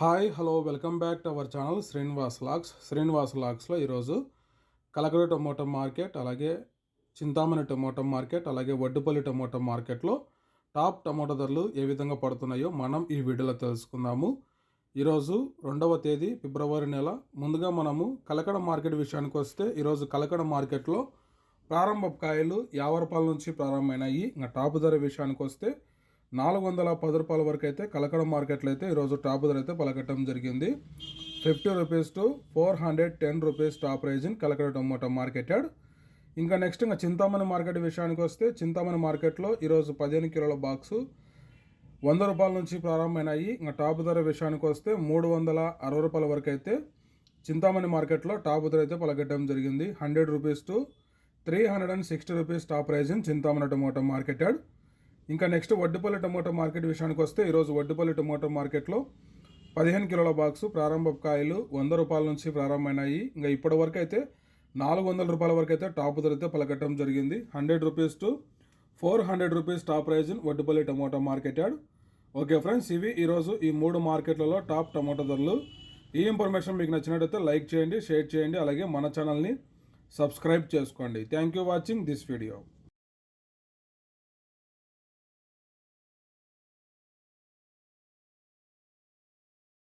Hi hello welcome back to our channel Srinivas lakhs. Srinivas లాక్స్లో ఈరోజు Kalakada tomato market అలాగే Chintamani tomato market అలాగే వడ్డుపల్లి టమోటో మార్కెట్లో టాప్ టొమాటో ధరలు ఏ విధంగా పడుతున్నాయో మనం ఈ వీడియోలో తెలుసుకుందాము. ఈరోజు రెండవ తేదీ ఫిబ్రవరి నెల. ముందుగా మనము కలకడ మార్కెట్ విషయానికి వస్తే ఈరోజు కలకడ మార్కెట్లో ప్రారంభ కాయలు యాభై రూపాయల నుంచి ప్రారంభమైనాయి. ఇంకా టాప్ ధర విషయానికి వస్తే నాలుగు వందల పది రూపాయల వరకు అయితే కలకడ మార్కెట్లో అయితే ఈరోజు టాప్ ధర అయితే పలకట్టడం జరిగింది. Fifty rupees to four hundred ten rupees top price in Kalakada tomato marketed. ఇంకా నెక్స్ట్ ఇంకా చింతామణి మార్కెట్ విషయానికి వస్తే చింతామణి మార్కెట్లో ఈరోజు పదిహేను కిలోల బాక్సు వంద రూపాయల నుంచి ప్రారంభమైనాయి. ఇంకా టాప్ ధర విషయానికి వస్తే మూడు వందల అరవై రూపాయల వరకు అయితే చింతామణి మార్కెట్లో టాప్ ధర అయితే పలకట్టడం జరిగింది. Hundred rupees to three hundred and sixty rupees top prize in Chintamani tomato marketed. ఇంకా నెక్స్ట్ వడ్డుపల్లి టమోటా మార్కెట్ విషయానికి వస్తే ఈరోజు వడ్డుపల్లి టమోటా మార్కెట్లో పదిహేను కిలోల బాక్సు ప్రారంభ కాయలు వంద రూపాయల నుంచి ప్రారంభమైనాయి. ఇంకా ఇప్పటి వరకు అయితే నాలుగు వందల రూపాయల వరకు అయితే టాప్ ధర అయితే పలకట్టడం జరిగింది. Hundred rupees to four hundred rupees top price Vaddupalli Vaddipalli tomato market yard okay friends ఇవి ఈరోజు ఈ మూడు మార్కెట్లలో టాప్ టమోటా ధరలు. ఈ ఇన్ఫర్మేషన్ మీకు నచ్చినట్టయితే లైక్ చేయండి షేర్ చేయండి అలాగే మన ఛానల్ని సబ్స్క్రైబ్ చేసుకోండి. Thank you watching this video.